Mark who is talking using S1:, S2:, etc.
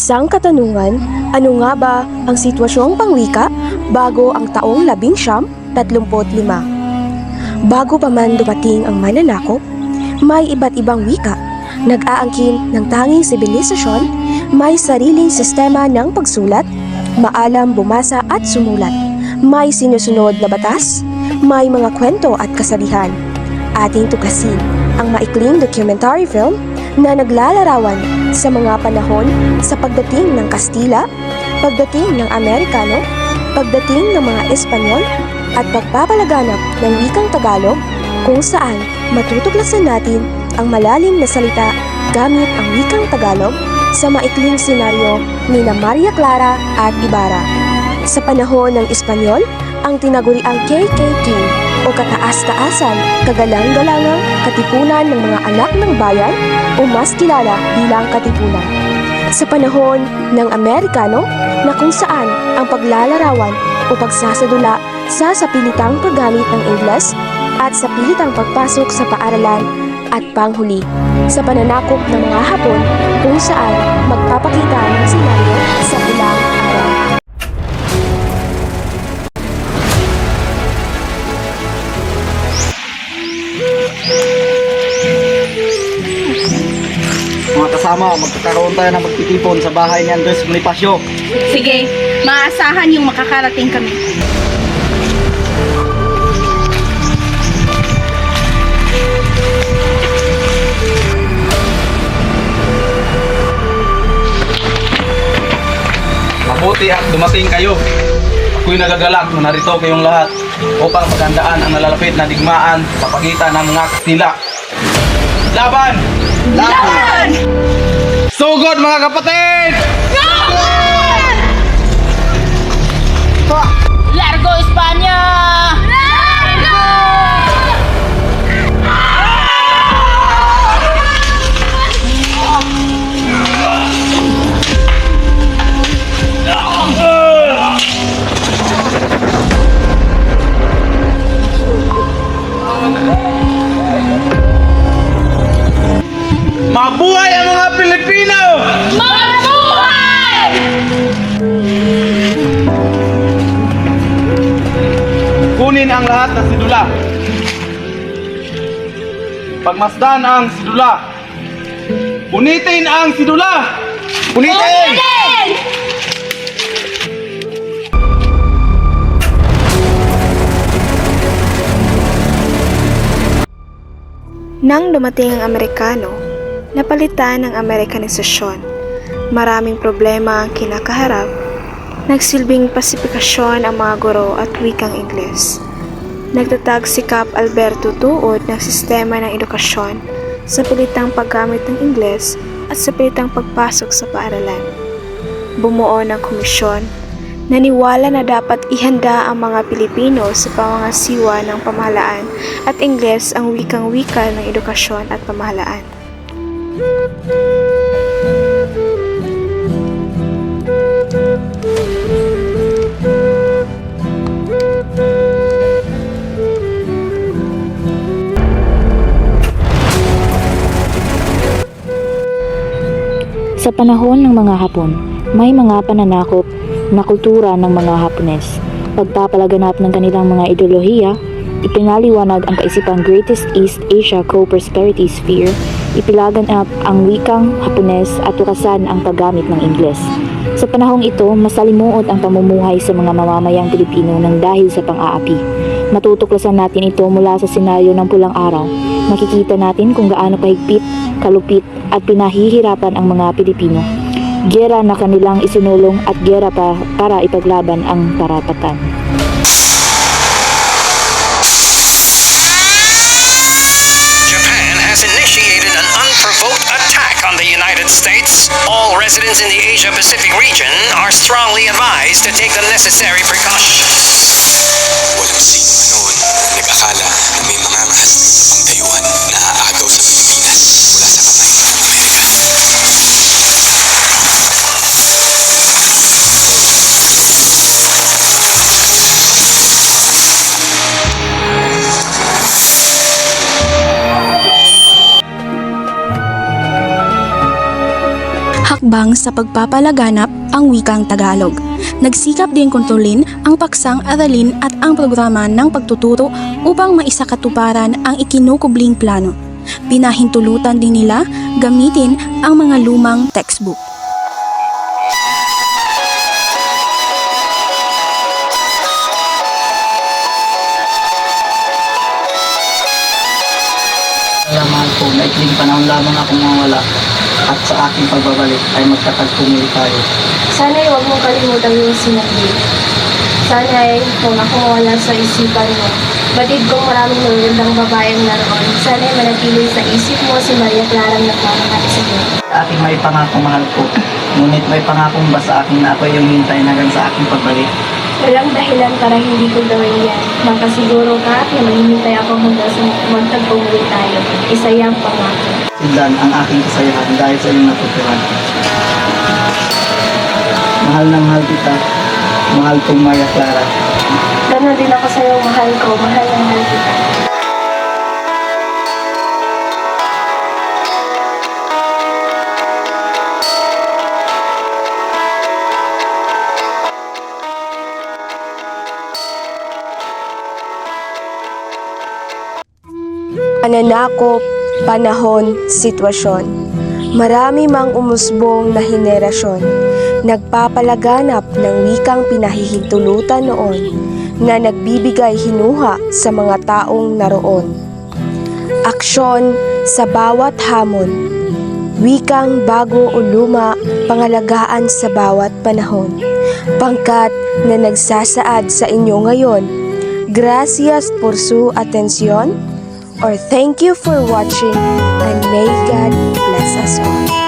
S1: Isang katanungan, ano nga ba ang sitwasyong pangwika bago ang taong labing siyam, tatlumpot lima? Bago pa man dumating ang mananakop, may iba't ibang wika. Nag-aangkin ng tanging sibilisasyon, may sariling sistema ng pagsulat, maalam bumasa at sumulat. May sinusunod na batas, may mga kwento at kasalihan. Ating tuklasin ang maikling documentary film na naglalarawan sa mga panahon sa pagdating ng Kastila, pagdating ng Amerikano, pagdating ng mga Espanyol, at pagpapalaganap ng wikang Tagalog kung saan matutuklasan natin ang malalim na salita gamit ang wikang Tagalog sa maikling senaryo ni na Maria Clara at Ibarra. Sa panahon ng Espanyol, ang tinaguriang KKK o kataas-taasan, kagalang-galangang katipunan ng mga anak ng bayan o mas kilala bilang katipunan. Sa panahon ng Amerikano na kung saan ang paglalarawan o pagsasadula sa sapilitang paggamit ng Ingles at sa pilitang pagpasok sa paaralan at panghuli sa pananakop ng mga Hapon kung saan magpapakita ng senaryo
S2: Mga kasama, magkakaroon tayo ng magtitipon sa bahay ni Andres Bonifacio.
S3: Sige, maasahan yung makakarating kami.
S2: Mabuti at dumating kayo. Ako'y nagagalak na narito kayong lahat upang magandaan ang nalalapit na digmaan sa pagitan ng mga Kastila. Laban! Laban! So good mga kapatid!
S3: Largo Espanya!
S2: Ang lahat ng sidula. Pagmasdan ang sidula. Punitin ang sidula! Punitin!
S1: Nang dumating ang Amerikano, napalitan ng Amerikanisasyon. Maraming problema ang kinakaharap. Nagsilbing pasifikasyon ang mga guro at wikang Ingles. Nagtatag si Cap Alberto tuod ng sistema ng edukasyon sa pilitang paggamit ng Ingles at sa pilitang pagpasok sa paaralan. Bumuo ng komisyon Naniwala na dapat ihanda ang mga Pilipino sa pamangasiwa ng pamahalaan at Ingles ang wikang-wika ng edukasyon at pamahalaan.
S4: Sa panahon ng mga Hapon, may mga pananakop na kultura ng mga Hapones. Pagpapalaganap ng kanilang mga ideolohiya, ipinaliwanag ang kaisipang Greatest East Asia Co-Prosperity Sphere, ipilaganap ang wikang Hapones at tukasan ang paggamit ng Ingles. Sa panahong ito, masalimuot ang pamumuhay sa mga mamamayang Pilipino ng dahil sa pang-aapi. Matutuklasan natin ito mula sa senaryo ng pulang araw. Makikita natin kung gaano kahigpit, kalupit at pinahihirapan ang mga Pilipino. Gera na kanilang isinulong at gera pa para ipaglaban ang karapatan.
S5: Residents in the Asia Pacific region are strongly advised to take the necessary precautions.
S6: Walang sino noon nag-akala na may mga mahal ang dayuhan na
S7: hakbang sa pagpapalaganap ang wikang Tagalog. Nagsikap din kontrolin ang paksang aralin at ang programa ng pagtuturo upang maisakatuparan ang ikinukubling plano. Pinahintulutan din nila gamitin ang mga lumang textbook.
S8: Alaman ko na ikling panahon lamang ako mawala at sa aking pagbabalik ay magkatagpo muli tayo.
S9: Sana'y huwag mong kalimutan yung sinabi. Sana'y kung ako mawala sa isipan mo. Batid kong maraming magagandang babaeng naroon. Sana'y manatili sa isip mo si Maria Clara na pamahal sa iyo.
S8: Aking may pangako mahal ko, ngunit may pangakong ba sa akin na ako yung hintay hanggang sa aking pagbalik.
S9: Walang dahilan para hindi ko gawin yan. Makasiguro ka na maghihintay ako hanggang sa magtagpo muli tayo. Isa yung pangako.
S8: Sindan ang aking kasayahan dahil sa iyong natutuhan. Mahal na mahal kita, mahal kong Maria Clara.
S9: Ganon din ako sa iyo, mahal ko. Mahal
S1: Pananakop, panahon, sitwasyon. Marami mang umusbong na henerasyon, nagpapalaganap ng wikang pinahihintulutan noon na nagbibigay hinuha sa mga taong naroon. Aksyon sa bawat hamon, wikang bago o luma, pangalagaan sa bawat panahon. Pangkat na nagsasaad sa inyo ngayon, gracias por su atención or thank you for watching and may God bless us all.